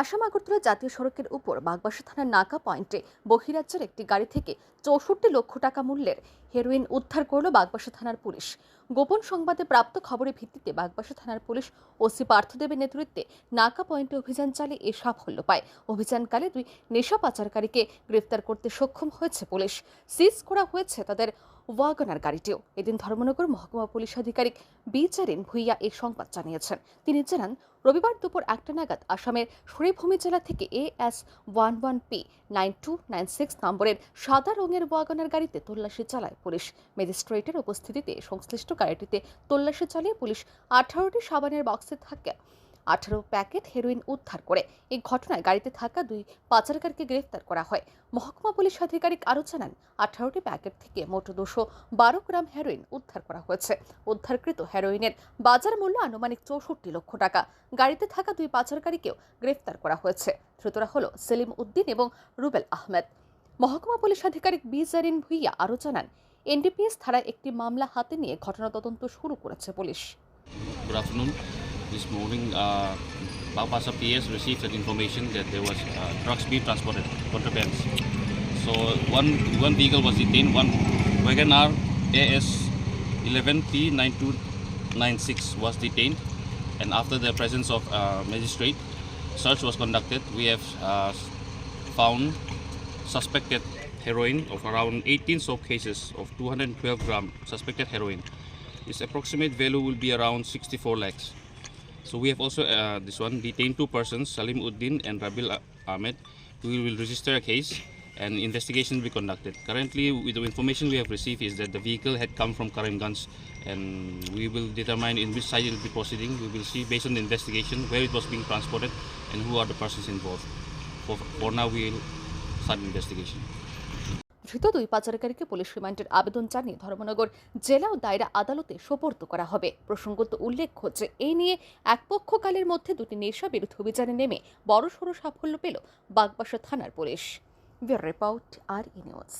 আসাম আগরতলা জাতীয় সড়কের উপর বাগবাসা থানার নাকা পয়েন্টে বহিরাজ্যের একটি গাড়ি থেকে চৌষট্টি লক্ষ টাকা মূল্যের হেরোইন উদ্ধার করল বাগবাসা থানার পুলিশ। গোপন সংবাদে প্রাপ্ত খবরের ভিত্তিতে বাগবাসা থানার পুলিশ ওসি পার্থদেবের নেতৃত্বে নাকা পয়েন্টে অভিযান চালিয়ে এ সাফল্য পায়। অভিযানকালে দুই নেশা পাচারকারীকে গ্রেফতার করতে সক্ষম হয়েছে পুলিশ। সিজ করা হয়েছে তাদের ওয়াগনার গাড়িটিও। এদিন ধর্মনগর মহকুমা পুলিশ আধিকারিক বিচারিন ভুইয়া এই সংবাদ জানিয়েছেন। তিনি জানান, রবিবার দুপুর একটা নাগাদ আসামের শরীভূমি জেলা থেকে A S one one P nine two nine six নম্বরের সাদা রঙের ওয়াগনার গাড়িতে তল্লাশি চালায় পুলিশ। ম্যাজিস্ট্রেটের উপস্থিতিতে সংশ্লিষ্ট গাড়িটিতে তল্লাশি চালিয়ে পুলিশ আঠারোটি সাবানের বক্সে থাকা আঠারো প্যাকেট হেরোইন উদ্ধার করে। এই ঘটনায় গাড়িতে থাকা দুই পাচারকারীকে গ্রেফতার করা হয়। মহকুমা পুলিশ আধিকারিক আরও জানান, আঠারোটি প্যাকেট থেকে মোট দুশো বারো গ্রাম হেরোইন উদ্ধার করা হয়েছে। উদ্ধারকৃত হেরোইনের বাজার মূল্য আনুমানিক চৌষট্টি লক্ষ টাকা। গাড়িতে থাকা দুই পাচারকারীকেও গ্রেফতার করা হয়েছে। ধৃতরা হল সেলিম উদ্দিন এবং রুবেল আহমেদ। মহকুমা পুলিশ আধিকারিক বি জারিন ভুইয়া আরও জানান, এনডিপিএস ধারায় একটি মামলা হাতে নিয়ে ঘটনা তদন্ত শুরু করেছে police. This morning, uh, Baupasa PS received an information that there was uh, drugs being transported, contrabands. So one one vehicle was detained, one Wagoner AS 11P 9296 was detained, and after the presence of uh, magistrate, search was conducted. We have uh, found suspected heroin of around 18 soap cases of 212 gram suspected heroin. Its approximate value will be around 64 lakhs. So we have also uh, this one detained two persons, Salim Uddin and Rabil Ah- Ahmed. We will register a case and investigation will be conducted. Currently, with the information we have received is that the vehicle had come from Karimganj and we will determine in which side it will be proceeding. We will see based on the investigation where it was being transported and who are the persons involved. For, for now, we will start investigation. ধৃত দুই পাচারকারীকে police রিমান্ডের আবেদন জানিয়ে ধর্মনগর জেলা ও দায়রা আদালতে সোপর্দ করা হবে। প্রসঙ্গত উল্লেখ্য যে এই নিয়ে এক পক্ষকালের মধ্যে দুটি নেশা বিরুদ্ধে অভিযানে নেমে বড়সড় সাফল্য পেল বাগবাসা থানার police. Report, R E news.